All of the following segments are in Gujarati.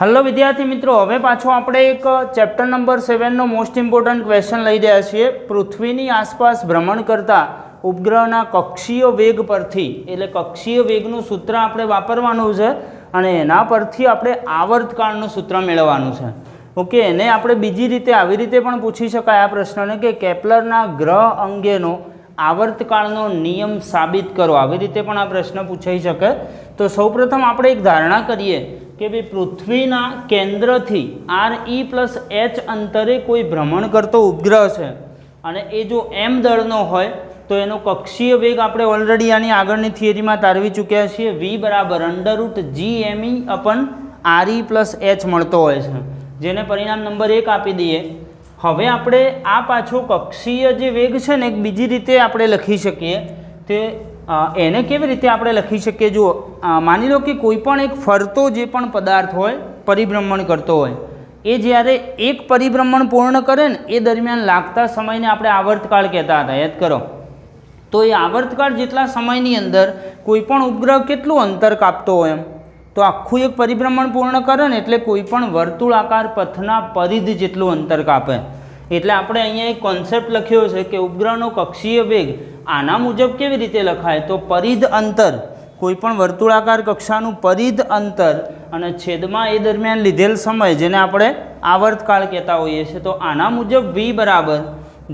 હલો વિદ્યાર્થી મિત્રો, હવે પાછો આપણે એક ચેપ્ટર નંબર સેવનનો મોસ્ટ ઇમ્પોર્ટન્ટ ક્વેશ્ચન લઈ રહ્યા છીએ. પૃથ્વીની આસપાસ ભ્રમણ કરતા ઉપગ્રહના કક્ષીય વેગ પરથી, એટલે કક્ષીય વેગનું સૂત્ર આપણે વાપરવાનું છે અને એના પરથી આપણે આવર્તકાળનું સૂત્ર મેળવવાનું છે. ઓકે, એને આપણે બીજી રીતે, આવી રીતે પણ પૂછી શકાય આ પ્રશ્નને કે કેપ્લરના ગ્રહ અંગેનો આવર્તકાળનો નિયમ સાબિત કરો. આવી રીતે પણ આ પ્રશ્ન પૂછાઈ શકે. તો સૌપ્રથમ આપણે એક ધારણા કરીએ. કે ભાઈ પૃથ્વીના કેન્દ્રથી આર ઈ પ્લસ એચ અંતરે કોઈ ભ્રમણ કરતો ઉપગ્રહ છે. અને એ જો એમ દળનો હોય, તો એનો કક્ષીય વેગ આપણે ઓલરેડી આની આગળની થિયરીમાં તારવી ચૂક્યા છીએ. વી બરાબર underroot G M E upon R E plus H મળતો હોય છે. જેને પરિણામ નંબર એક આપી દઈએ. હવે આપણે આ પાછો કક્ષીય જે વેગ છે ને, એક બીજી રીતે આપણે લખી શકીએ. તે એને કેવી રીતે આપણે લખી શકીએ? જુઓ માની લો કે કોઈ પણ એક ફરતો જે પણ પદાર્થ હોય, પરિભ્રમણ કરતો હોય, એ જ્યારે એક પરિભ્રમણ પૂર્ણ કરે ને, એ દરમિયાન લાગતા સમયને આપણે આવર્તકાળ કહેતા હતા, યાદ કરો. તો એ આવર્તકાળ જેટલા સમયની અંદર કોઈ પણ ઉપગ્રહ કેટલું અંતર કાપતો હોય એમ, તો આખું એક પરિભ્રમણ પૂર્ણ કરે ને, એટલે કોઈ પણ વર્તુળાકાર પથના પરિધ જેટલું અંતર કાપે. એટલે આપણે અહીંયા એક કોન્સેપ્ટ લખ્યો છે કે ઉપગ્રહનો કક્ષીય વેગ આના મુજબ કેવી રીતે લખાય? તો પરિધ અંતર, કોઈ પણ વર્તુળાકાર કક્ષાનું પરિધ અંતર અને છેદમાં એ દરમિયાન લીધેલ સમય, જેને આપણે આવર્તકાળ કહેતા હોઈએ છીએ, તો આના મુજબ વી બરાબર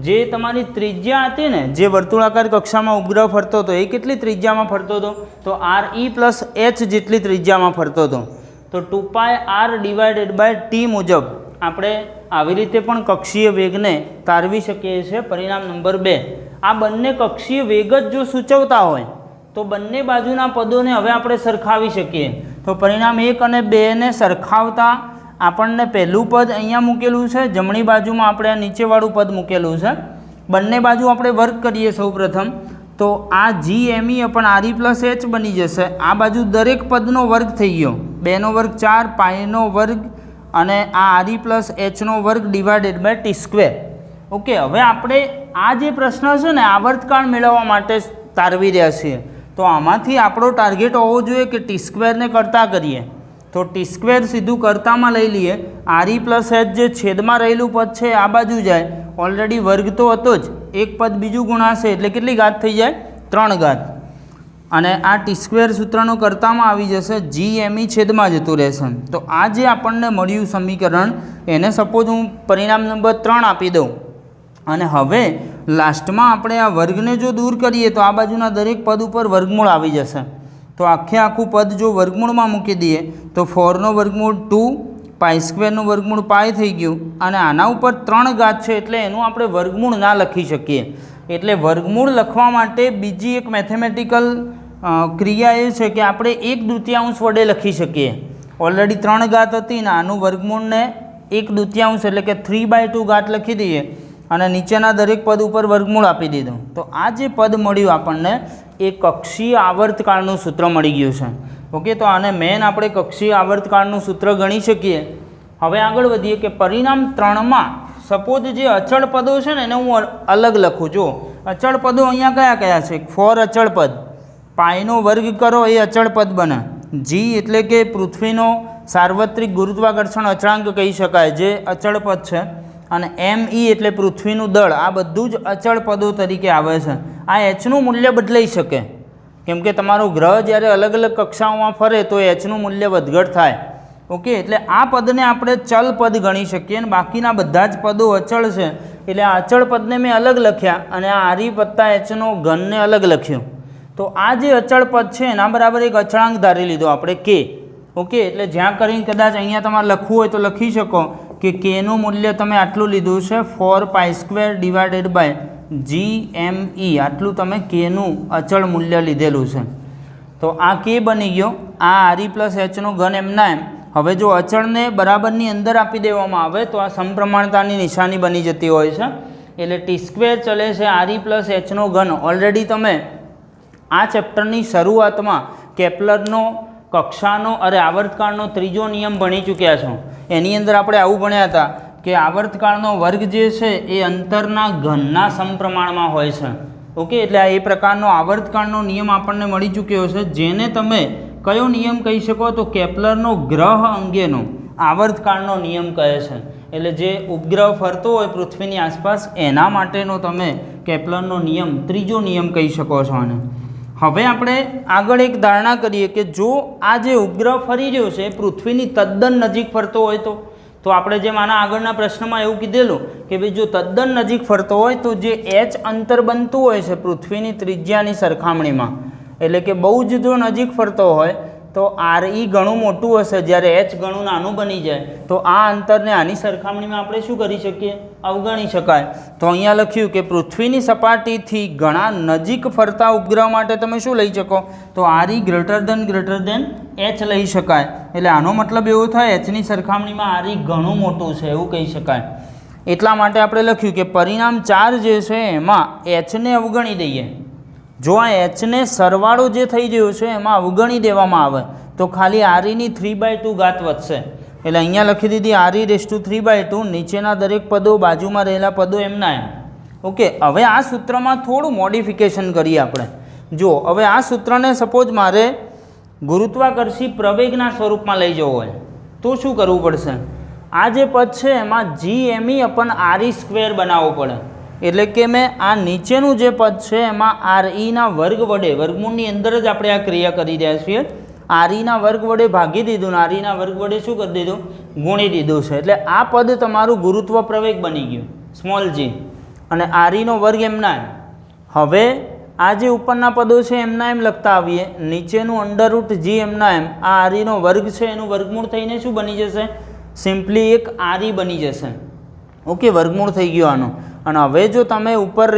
જે તમારી ત્રિજ્યા હતી ને, જે વર્તુળાકાર કક્ષામાં ઉપગ્રહ ફરતો હતો, એ કેટલી ત્રિજ્યામાં ફરતો હતો? તો આર ઈ પ્લસ એચ જેટલી ત્રિજ્યામાં ફરતો હતો. તો two pi R divided by T મુજબ આપણે આવી રીતે પણ કક્ષીય વેગને તારવી શકીએ છીએ. પરિણામ નંબર બે. આ બંને કક્ષીય વેગ જ જો સૂચવતા હોય, તો બંને બાજુના પદોને હવે આપણે સરખાવી શકીએ. તો પરિણામ એક અને બેને સરખાવતા આપણને પહેલું પદ અહીંયા મૂકેલું છે. જમણી બાજુમાં આપણે આ નીચેવાળું પદ મૂકેલું છે. બંને બાજુ આપણે વર્ક કરીએ સૌપ્રથમ તો આ જી એમઈ પણ આરી પ્લસ એચ બની જશે. આ બાજુ દરેક પદનો વર્ગ થઈ ગયો. બેનો વર્ગ ચાર, પાયનો વર્ગ અને આ આરી પ્લસ એચનો વર્ગ divided by T square okay હવે આપણે આ જે પ્રશ્ન છે ને આવર્તકાળ મેળવવા માટે તારવી રહ્યા છીએ. તો આમાંથી આપણો ટાર્ગેટ હોવો જોઈએ કે ટી સ્ક્વેરને કરતાં કરીએ. તો ટી સ્ક્વેર સીધું કરતામાં લઈ લઈએ. આરી પ્લસ એચ જે છેદમાં રહેલું પદ છે, આ બાજુ જાય. ઓલરેડી વર્ગ તો હતો જ. એક પદ બીજું ગુણાશે, એટલે કેટલી ઘાત થઈ જાય? ત્રણ ઘાત. અને આ ટી સ્ક્વેર સૂત્રનો કરતામાં આવી જશે જી એમ ઈ છેદમાં જતું રહેશે. તો આ જે આપણને મળ્યું સમીકરણ, એને સપોઝ હું પરિણામ નંબર ત્રણ આપી દઉં. અને હવે લાસ્ટમાં આપણે આ વર્ગને જો દૂર કરીએ તો આ બાજુના દરેક પદ ઉપર વર્ગમૂળ આવી જશે. તો આખે આખું પદ જો વર્ગમૂળમાં મૂકી દઈએ, તો ફોરનો વર્ગમૂળ ટુ પાઈ સ્ક્વેરનું વર્ગમૂળ પાય થઈ ગયું. અને આના ઉપર ત્રણ ઘાત છે એટલે એનું આપણે વર્ગમૂળ ના લખી શકીએ. એટલે વર્ગમૂળ લખવા માટે બીજી એક મેથેમેટિકલ ક્રિયા એ છે કે આપણે એક દૃત્યાંશ વડે લખી શકીએ. ઓલરેડી ત્રણ ઘાત હતી ને આનું વર્ગમૂળને એક દૃત્યાંશ એટલે કે થ્રી બાય ટુ ઘાત લખી દઈએ અને નીચેના દરેક પદ ઉપર વર્ગમૂળ આપી દીધું. તો આ જે પદ મળ્યું આપણને, એ કક્ષીય આવર્તકાળનું સૂત્ર મળી ગયું છે. ઓકે, તો આને મેન આપણે કક્ષીય આવર્તકાળનું સૂત્ર ગણી શકીએ. હવે આગળ વધીએ કે પરિણામ ત્રણમાં સપોઝ જે અચળ પદો છે ને એને હું અલગ લખું. જો અચળ પદો અહીંયા કયા કયા છે? ફોર અચળ પદ. પાયનો વર્ગ કરો એ અચળ પદ બને. જી એટલે કે પૃથ્વીનો સાર્વત્રિક ગુરુત્વાકર્ષણ અચળાંક કહી શકાય, જે અચળ પદ છે. અને એમ ઈ એટલે પૃથ્વીનું દળ, આ બધું જ અચળ પદો તરીકે આવે છે. આ એચનું મૂલ્ય બદલાઈ શકે. કેમ કે તમારો ગ્રહ જ્યારે અલગ અલગ કક્ષાઓમાં ફરે તો એચનું મૂલ્ય વધઘટ થાય. ઓકે, એટલે આ પદને આપણે ચલ પદ ગણી શકીએ અને બાકીના બધા જ પદો અચળ છે. એટલે આ અચળ પદને મેં અલગ લખ્યા અને આ આરી વત્તા એચનો ઘનને અલગ લખ્યો. તો આ જે અચળ પદ છે, એના બરાબર એક અચળાંક ધારી લીધો આપણે કે. ઓકે, એટલે જ્યાં કરીને કદાચ અહીંયા તમારે લખવું હોય તો લખી શકો કે કેનું મૂલ્ય તમે આટલું લીધું છે four pi square divided by G M E આટલું તમે કેનું અચળ મૂલ્ય લીધેલું છે. તો આ કે બની ગયો. આ આરી પ્લસ એચનો ઘન એમના એમ. હવે જો અચળને બરાબરની અંદર આપી દેવામાં આવે તો આ સમપ્રમાણતાની નિશાની બની જતી હોય છે. એટલે ટી સ્ક્વેર ચલે છે આરી પ્લસ એચનો ઘન. ઓલરેડી તમે આ ચેપ્ટરની શરૂઆતમાં કેપ્લરનો કક્ષાનો અરે આવર્તકાળનો ત્રીજો નિયમ ભણી ચૂક્યા છો. એની અંદર આપણે આવું ભણ્યા હતા કે આવર્તકાળનો વર્ગ જે છે એ અંતરના ઘનના સમપ્રમાણમાં હોય છે. ઓકે, એટલે આ એ પ્રકારનો આવર્તકાળનો નિયમ આપણને મળી ચૂક્યો છે. જેને તમે કયો નિયમ કહી શકો તો કેપ્લરનો ગ્રહ અંગેનો આવર્તકાળનો નિયમ કહે છે. એટલે જે ઉપગ્રહ ફરતો હોય પૃથ્વીની આસપાસ, એના માટેનો તમે કેપ્લરનો નિયમ, ત્રીજો નિયમ કહી શકો છો આને. હવે આપણે આગળ એક ધારણા કરીએ કે જો આ જે ઉપગ્રહ ફરી રહ્યો છે, પૃથ્વીની તદ્દન નજીક ફરતો હોય તો તો આપણે જેમ આના આગળના પ્રશ્નમાં એવું કીધેલું કે ભાઈ જો તદ્દન નજીક ફરતો હોય તો જે એચ અંતર બનતું હોય છે, પૃથ્વીની ત્રિજ્યાની સરખામણીમાં, એટલે કે બહુ જ જો નજીક ફરતો હોય તો આર ઈ ઘણું મોટું હશે, જ્યારે એચ ઘણું નાનું બની જાય. તો આ અંતરને આની સરખામણીમાં આપણે શું કરી શકીએ? અવગણી શકાય. તો અહીંયા લખ્યું કે પૃથ્વીની સપાટીથી ઘણા નજીક ફરતા ઉપગ્રહ માટે તમે શું લઈ શકો? તો R E greater than greater than H લઈ શકાય. એટલે આનો મતલબ એવો થાય, એચની સરખામણીમાં આર ઈ ઘણું મોટું છે, એવું કહી શકાય. એટલા માટે આપણે લખ્યું કે પરિણામ ચાર જે છે, એમાં એચને અવગણી દઈએ. જો આ એચને સરવાળો જે થઈ ગયો છે એમાં અવગણી દેવામાં આવે, તો ખાલી આરીની થ્રી બાય ટુ ઘાત વધશે. એટલે અહીંયા લખી દીધી R E raise to three by two નીચેના દરેક પદો, બાજુમાં રહેલા પદો એમના એમ. ઓકે હવે આ સૂત્રમાં થોડું મોડિફિકેશન કરીએ આપણે. જો હવે આ સૂત્રને સપોઝ મારે ગુરુત્વાકર્ષી પ્રવેગના સ્વરૂપમાં લઈ જવો હોય, તો શું કરવું પડશે? આ જે પદ છે, એમાં G M E upon R E square બનાવવો પડે. એટલે કે મેં આ નીચેનું જે પદ છે, એમાં આર ઈના વર્ગ વડે, વર્ગમૂળની અંદર જ આપણે આ ક્રિયા કરી રહ્યા છીએ. આર ઈના વર્ગ વડે ભાગી દીધું ને આર ઈના વર્ગ વડે શું કરી દીધું? ગુણી દીધું છે. એટલે આ પદ તમારું ગુરુત્વ પ્રવેગ બની ગયું, સ્મોલ જી અને આર ઈનો વર્ગ એમના એમ. હવે આ જે ઉપરના પદો છે એમના એમ લખતા આવીએ. નીચેનું અંડરરૂટ જી એમના એમ આ આરીનો વર્ગ છે, એનું વર્ગમૂળ થઈને શું બની જશે? સિમ્પલી એક આરી બની જશે. ઓકે, વર્ગમૂળ થઈ ગયો આનો. અને હવે જો તમે ઉપર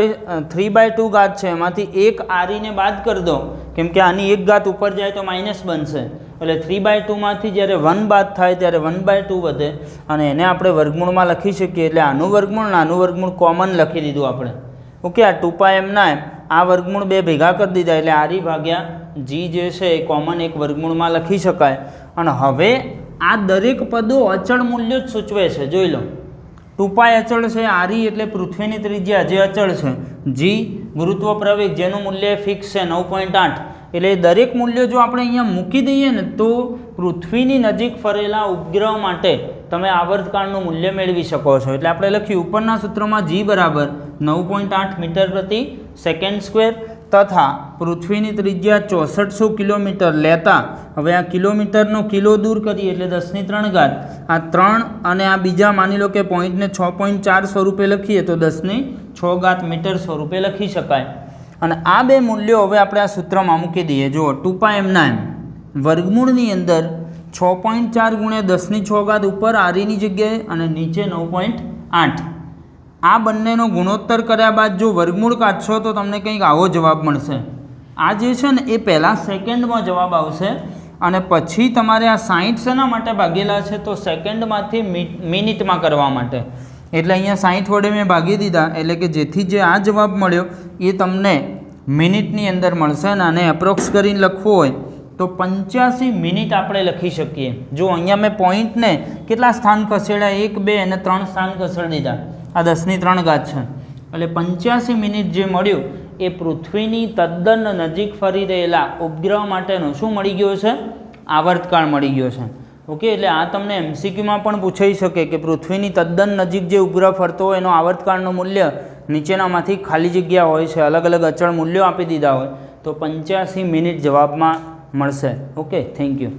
થ્રી બાય ટુ ઘાત છે, એમાંથી એક આરીને બાદ કરી દો, કેમ કે આની એક ઘાત ઉપર જાય તો માઇનસ બનશે. એટલે થ્રી બાય ટુમાંથી જ્યારે વન બાદ થાય, ત્યારે વન બાય ટુ વધે. અને એને આપણે વર્ગમૂળમાં લખી શકીએ, એટલે આનું વર્ગમૂળ ને આનું વર્ગમૂળ કોમન લખી દીધું આપણે. ઓકે, આ ટુપા એમ ના એમ, આ વર્ગમૂળ બે ભેગા કરી દીધા, એટલે આરી ભાગ્યા જી જે છે એ કોમન એક વર્ગમૂળમાં લખી શકાય. અને હવે આ દરેક પદો અચળ મૂલ્યો જ સૂચવે છે, જોઈ લો. ટુપાય અચળ છે, આરી એટલે પૃથ્વીની ત્રિજ્યા જે અચળ છે. જી ગુરુત્વ પ્રવેગ જેનું મૂલ્ય ફિક્સ છે, નવ પોઈન્ટ આઠ. એટલે દરેક મૂલ્યો જો આપણે અહીંયા મૂકી દઈએ ને, તો પૃથ્વીની નજીક ફરેલા ઉપગ્રહ માટે તમે આવર્તકાળનું મૂલ્ય મેળવી શકો છો. એટલે આપણે લખ્યું ઉપરના સૂત્રમાં જી બરાબર નવ પોઈન્ટ આઠ મીટર પ્રતિ સેકન્ડ સ્ક્વેર તથા પૃથ્વીની ત્રિજ્યા ચોસઠસો કિલોમીટર લેતા હવે આ કિલોમીટરનો કિલો દૂર કરીએ એટલે દસની ત્રણ ઘાત. આ ત્રણ અને આ બીજા માની લો કે પોઈન્ટને છ પોઈન્ટ ચાર સ્વરૂપે લખીએ તો દસની છ ઘાત મીટર સ્વરૂપે લખી શકાય. અને આ બે મૂલ્યો હવે આપણે આ સૂત્રમાં મૂકી દઈએ. જુઓ ટૂંપા એમના એમ વર્ગમૂળની અંદર છ પોઈન્ટ ચાર ગુણ્યા દસની છ ઘાત ઉપર આરીની જગ્યાએ અને નીચે નવ પોઈન્ટ આઠ. આ બંનેનો ગુણોત્તર કર્યા બાદ જો વર્ગમૂળ કાઢશો તો તમને કંઈક આવો જવાબ મળશે. આ જે છે ને, એ પહેલાં સેકન્ડમાં જવાબ આવશે અને પછી તમારે આ સાહીઠ શેના માટે ભાગેલા છે તો સેકન્ડમાંથી મિનિટમાં કરવા માટે. એટલે અહીંયા સાહીઠ વડે મેં ભાગી દીધા, એટલે કે જેથી જે આ જવાબ મળ્યો એ તમને મિનિટની અંદર મળશે અને આને એપ્રોક્સ કરીને લખવું હોય તો પંચ્યાસી મિનિટ આપણે લખી શકીએ. જો અહીંયા મેં પોઈન્ટને કેટલા સ્થાન ખસેડ્યા? એક, બે અને ત્રણ સ્થાન ખસેડી દીધા. આ દસની ત્રણ ઘાત છે. એટલે પંચ્યાસી મિનિટ જે મળ્યું, એ પૃથ્વીની તદ્દન નજીક ફરી રહેલા ઉપગ્રહ માટેનો શું મળી ગયો છે? આવર્તકાળ મળી ગયો છે. ઓકે એટલે આ તમને એમસીક્યુમાં પણ પૂછાઈ શકે કે પૃથ્વીની તદ્દન નજીક જે ઉપગ્રહ ફરતો હોય, એનો આવર્તકાળનું મૂલ્ય નીચેનામાંથી ખાલી જગ્યા હોય છે, અલગ અલગ અચળ મૂલ્યો આપી દીધા હોય, તો પંચ્યાસી મિનિટ જવાબમાં મળશે. Okay thank you